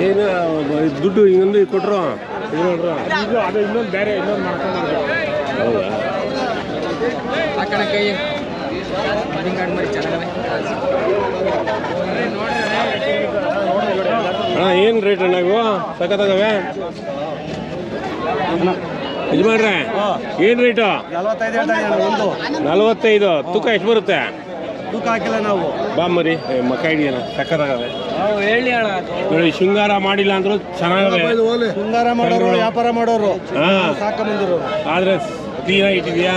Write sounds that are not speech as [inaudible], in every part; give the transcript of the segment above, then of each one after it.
ಏನು ದುಡ್ಡು ಇದು ನೋಡ್ರು. ಇದು ಅದು ಇನ್ನೊಂದು ಬೇರೆ ಇನ್ನೊಂದು ಮಾಡ್ಕೊಂಡು ಹೌದಾ? ಕೈ. ಅಣ್ಣ ಏನು ರೇಟ್ ಅಣ್ಣ ಇವು? ಸಖತ್ತಾಗವೆ? ಯಜಮಾನ್ರೆ ಏನು ರೇಟು ನಲವತ್ತೈದು ಹೇಳ್ತಾ ಇದ್ದಾನೆ ಒಂದು. ನಲವತ್ತೈದು. ತೂಕ ಎಷ್ಟು ಬರುತ್ತೆ? ತೂಕ ಹಾಕಿಲ್ಲ ನಾವು. ಬಾಮರಿ ಏ, ಮಕ್ಕ ಹಿಡಿಯೋಣ ಹೇಳಿ ಅಣ್ಣ. ನೋಡಿ ಶೃಂಗಾರ ಮಾಡಿಲ್ಲ ಅಂದ್ರೂ ಚೆನ್ನಾಗಿ ಶೃಂಗಾರ ಮಾಡೋರು ವ್ಯಾಪಾರ ಮಾಡೋರು. ಹಾಂ. ಬಂದರು ಆದರೆ ಕ್ಲೀನಾಗಿ ಇಟ್ಟಿದ್ಯಾ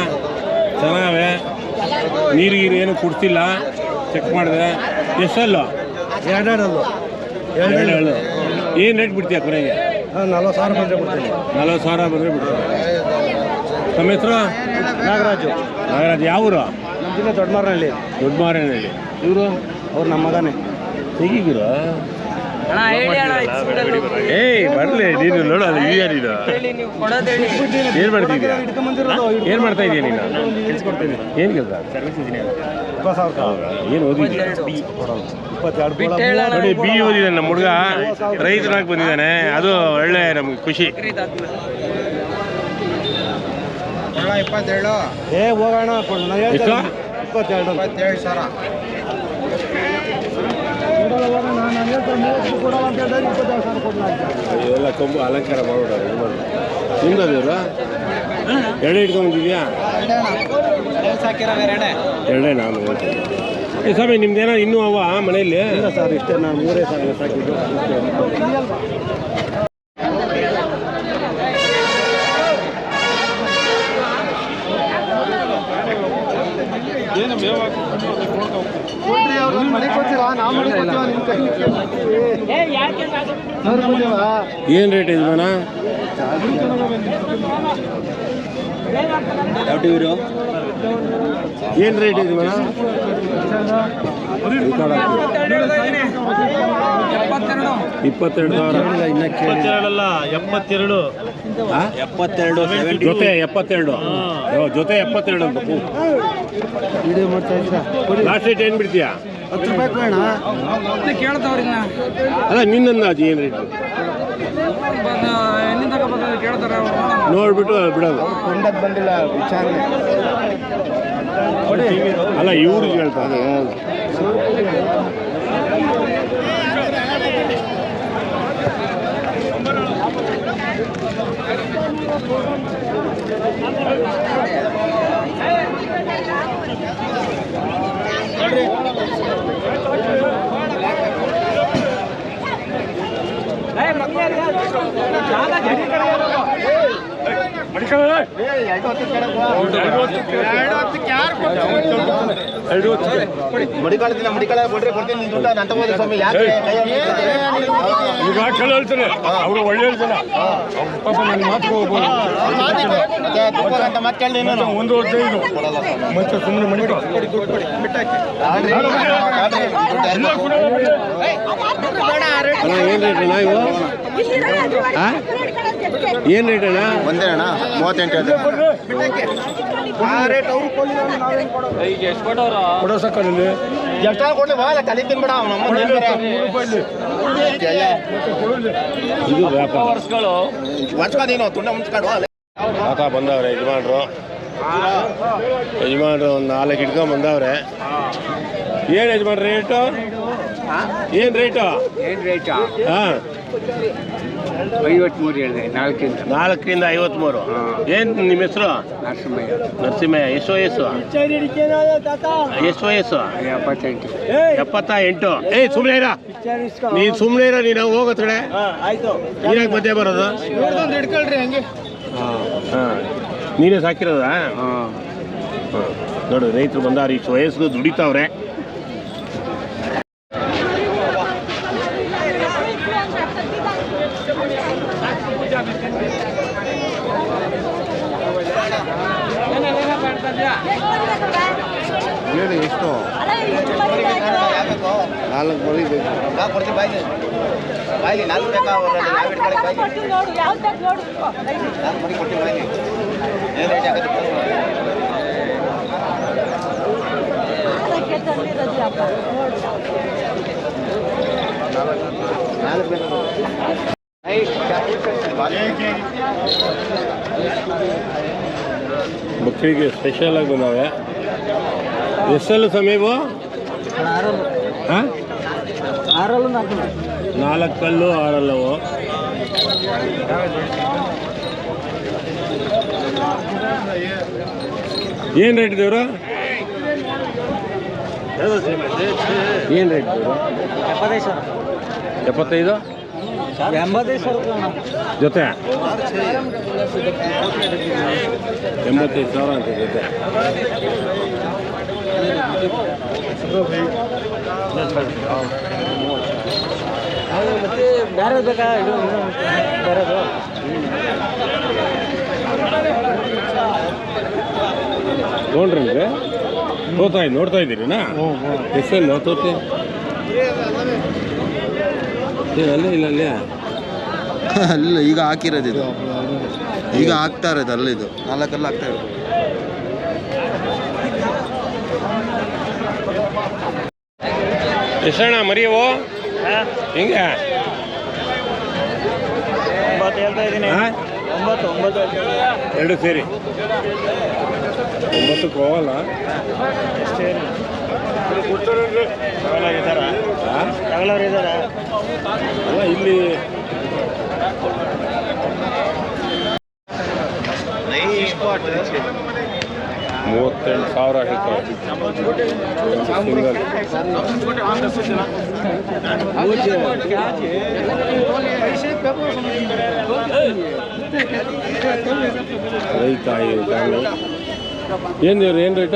ಚೆನ್ನಾಗವೆ. ನೀರು ಗೀರು ಏನು ಕುಡ್ತಿಲ್ಲ ಚೆಕ್ ಮಾಡಿದೆ. ಎಷ್ಟಲ್ಲು? ಎರಡೆರಡಲ್ಲು ಏನು ರೇಟ್ ಬಿಡ್ತೀಯ ಕೊನೆಗೆ? ನಲ್ವತ್ತು ಸಾವಿರ ಬಂದರೆ ಬಿಡ್ತೀನಿ. ನಲ್ವತ್ತು ಸಾವಿರ ಬಂದರೆ ಬಿಡ್ತೀನಿ. ತಮ್ಮ ಹೆಸರು? ನಾಗರಾಜು. ನಾಗರಾಜ್ ಯಾವ ಊರು ದೊಡ್ಡ ಜಿಲ್ಲೆ ದೊಡ್ಡಮಾರನಹಳ್ಳಿ ದೊಡ್ಡ ಮಾರನಹಳ್ಳಿ ಇವರು ಅವ್ರು ನಮ್ಮ ಮಗನೇ. ಏಯ್ ಬರ್ಲಿ ನೀನು ನೋಡು ಅದು ಇದೆಯಾ ನೀನು ಏನು ಮಾಡ್ತಿದ್ಯಾ ಏನು ಮಾಡ್ತಾ ಇದೀಯ ನೀನು? ಏನು ಕೆಲಸ? ಏನು ಓದಿದ್ಯಾ? ನೋಡಿ ಬಿ ಓದಿದ್ದಾನೆ ನಮ್ಮ ಹುಡುಗ. ರೈತನಾಗಿ ಬಂದಿದ್ದಾನೆ. ಅದು ಒಳ್ಳೆ ನಮ್ಗೆ ಖುಷಿ. ಇಪ್ಪತ್ತೇಳು ಏ ಹೋಗೋಣ. ಇಪ್ಪತ್ತೇಳು ಸಾವಿರ. ನಾನು ಮೂವತ್ತು ಕೊಡಲ್ಲ ಅಂತ ಹೇಳಿದ್ರೆ ಸಾವಿರ. ಇದೆಲ್ಲ ಕೊಂಬು ಅಲಂಕಾರ ಮಾಡೋಣ ಅದೇವ್ರ ಎರಡೇ ಇಟ್ಕೊಂಡ್ಬಂದಿದ್ಯಾ ಸಾಕಿರೋ ಎರಡೇ ನಾನು ಹೇಳ್ತೀನಿ. ಸ್ವಾಮಿ ನಿಮ್ದೇನೋ ಇನ್ನೂ ಅವ ಮನೆಯಲ್ಲಿ? ಇಲ್ಲ ಸರ್ ಇಷ್ಟೇ ನಾನು ಮೂರೇ ಸಾವಿರ ಸಾಕಿದ್ದು. ಏನು ರೇಟ್ ಯಜಮಾನ ಯಾವ ಟಿ ವಿರು ಏನು ರೇಟ್ ಎಪ್ಪತ್ತೆರಡು ಇಪ್ಪತ್ತೆರಡು ಸಾವಿರ. ಇಪ್ಪತ್ತೆರಡಲ್ಲ ಎಪ್ಪತ್ತೆರಡು? ಎಪ್ಪತ್ತೆರಡು ಜೊತೆ ಎಪ್ಪತ್ತೆರಡು. ಜೊತೆ ಎಪ್ಪತ್ತೆರಡು ಅಂತ ವಿಡಿಯೋ ಮಾಡ್ತಾ ಇದ್ದೀರಾ ಲಾಸ್ಟ್ ರೇಟ್ ಏನು ಬಿಡ್ತೀಯಾ? ಹತ್ತು ರೂಪಾಯಿ ಬೇಡ ಕೇಳ್ತಾವ್ರಿ ಅಲ್ಲ ನಿನ್ನ ಅಂದಾಜು ಏನು ರೇಟ್ ನೋಡ್ಬಿಟ್ಟು ಬಿಡೋದು. ಕೊಂಡದ್ ಬಂದಿಲ್ಲ ವಿಚಾರಣೆ ಅಲ್ಲ ಇವ್ರಿಗೆ ಹೇಳ್ತಾರೆ Nada disso. ಕೊಡ್ರಿ ಕೊಡ್ತೀನಿ ದುಡ್ಡು ಸ್ವಾಮಿ ಯಾಕೆ? ಈಗ ಚಲೋ ಹೇಳ್ತಾರೆ ಅವರು ಒಳ್ಳೆ ಹೇಳ್ತಾರೆ ಪಾಪ ನನ್ನ ಮಾತು ಹೋಗ್ಬೋದು. ಅಂತ ಮತ್ತೆ ಕೇಳಿ ನೀನು. ಒಂದು ಹದಿನೈದು ಮತ್ತೆ ಸುಮ್ಮನೆ ಮನೆ ಏನು ರೇಟ್ ಅಣ್ಣ ಇವು? ಏನು ರೇಟ್ ಅಣ್ಣ? ಒಂದೇ ಅಣ್ಣ ಮೂವತ್ತೆಂಟು ಕೊಡೋ ಸಕ್ಕಲ್ಲಿ ಎಷ್ಟು ಕೊಡ್ಲಿ ಬಾಳ ತಲೆ ತಿನ್ಬೇಡ ಅವ್ನ ಅಮ್ಮ ಇದು ವ್ಯಾಪಾರ. ವರ್ಷದೀನು ತುಂಡ ಮುಂಚ್ಕೊಂಡು ಆತ ಬಂದವ್ರೆ ಯಜಮಾನ್ರು. ಯಜಮಾನ್ರು ಒಂದು ನಾಲ್ಕು ಇಟ್ಕೊಂಡ್ ಬಂದವ್ರೆ. ಏನು ಯಜಮಾನ್ ರೇಟು ಏನು ರೇಟು ಏನ್ ರೇಟ ಹಾಂ. ಐವತ್ಮೂರು ಹೇಳಿದೆ ನಾಲ್ಕಿಂದ. ನಾಲ್ಕರಿಂದ ಐವತ್ಮೂರು. ಏನು ನಿಮ್ಮ ಹೆಸರು? ನರಸಿಂಹಯ್ಯ. ನರಸಿಂಹಯ್ಯ ಎಷ್ಟು ವಯಸ್ಸು ಎಷ್ಟು ವಯಸ್ಸು ಎಪ್ಪತ್ತೆಂಟು. ಎಪ್ಪತ್ತ ಎಂಟು ಏಯ್ ಸುಮ್ಮನೆ ಇರ. ನೀನು ಸುಮ್ಮನೆ ಇರ ನೀನು ಹೋಗೋ ಕಡೆ ಆಯ್ತು. ನೀನಾಗ ಮಧ್ಯೆ ಬರೋದು? ಹಿಡ್ಕೊಳ್ರಿ ಹಂಗೆ. ಹಾಂ. ನೀನೇ ಸಾಕಿರೋದಾ? ಹಾಂ. ಹಾಂ. ನೋಡು ರೈತರು ಬಂದಾರ ಇಷ್ಟು ವಯಸ್ಸು ದುಡಿತಾವ್ರೆ. ಹೇಳಿ ಎಷ್ಟು. ನಾಲ್ಕು ಮರಿ ಬೇಕು ನಾಲ್ಕು ಕೊಡ್ತೀವಿ ಬಾಯಿಲಿ ಬಾಯಿಲಿ ನಾಲ್ಕು ಬೇಕಾ ಯಾವ ನಾಲ್ಕು ಮರಿ ಕೊಡ್ತೀವಿ ಬಾಯಿಲಿ ಏನು ರೇಟ್ ಆಗುತ್ತೆ ನಾಲ್ಕು ಮಕ್ಕಳಿಗೆ ಸ್ಪೆಷಲ್ ಆಗಿ ಬಂದಾವೆ. ಎಷ್ಟೆಲ್ಲ ಸಮೀಪು ಹಾಂ ನಾಲ್ಕು ನಾಲ್ಕು ಕಲ್ಲು ಆರಲ್ಲವು ಏನು ರೇಟ್ ದೇವ್ರು ಏನು ರೇಟ್ ದೇವ್ರು ಎಪ್ಪತ್ತೈದು ಸಾವಿರ. ಎಪ್ಪತ್ತೈದು? ಎಂಬತ್ತೈದು ಸಾವಿರ ಜೊತೆ? ಎಂಬತ್ತೈದು ಸಾವಿರ ಅಂತ ಜೊತೆ ಮತ್ತೆ ಬೇರೆ ಬೇಕಾ ಇದು ಬೇರೆದು ನೋಡ್ರಿ ನೋಡ್ತಾ ಇದ್ ನೋಡ್ತಾ ಇದ್ದೀರಿನಾ ಎಲ್ ಏ, ಅಲ್ಲೇ ಇಲ್ಲ ಅಲ್ಲೇ? [laughs] ಅಲ್ಲ ಈಗ ಹಾಕಿರೋದು ಇದು. ಈಗ ಆಗ್ತಾ ಇರೋದು ಅಲ್ಲ ಇದು? ನಾಲ್ಕಲ್ಲ ಆಗ್ತಾ ಇರೋದು. ಎಷ್ಟಣ್ಣ ಮರಿಯವು ಹಿಂಗೆ? ಒಂಬತ್ತು ಹೇಳ್ತಾ ಇದ್ದೀನಿ. ಹಾ? ಒಂಬತ್ತು ಒಂಬತ್ತು. ಎರಡು ಸೇರಿ. ಒಂಬತ್ತು ಹೋಗಲ್ಲ. ಅಲ್ಲ ಇಲ್ಲಿ ಮೂವತ್ತೆಂಟು ಸಾವಿರ ಹೇಳ್ತಾರೆ ರೈತ ಏನು ದೇವ್ರು ಏನು ರೇಟ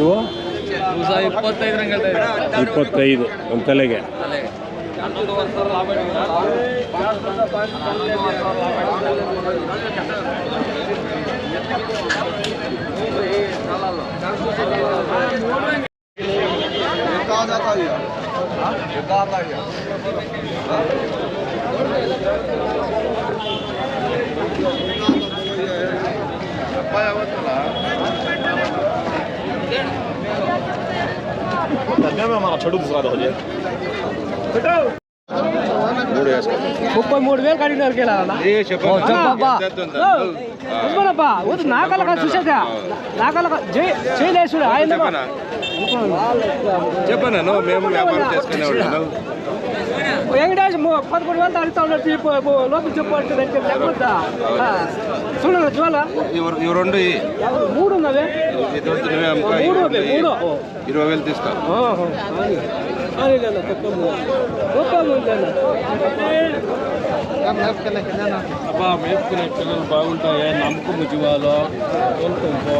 ಇವು? ಇಪ್ಪತ್ತೈದು ಒಂದು ತಲೆಗೆ. معنيٰ ڇڏو ڇڏيو ముప్పై మూడు వేలు కడిగినారు చెప్పబ్బా వద్దు నాకల కాదు చూసేదా నాకల చేయలేసుడు ఆయన చెప్పను? మేము వ్యాపారం చేసుకునేవాళ్ళు వెంకటేష్ ము- పదకొండు వేలు అడుగుతా ఉన్నాడు లోపల చెప్పాడు జ్వాల. ఇవి రెండు మూడు ఉన్నవే. ఈరోజు నువ్వే అమ్మకా ఇరవై వేలు తీసుకో పిల్లలు బాగుంటాయి నమ్మకం జీవాలో కోలుకుంటో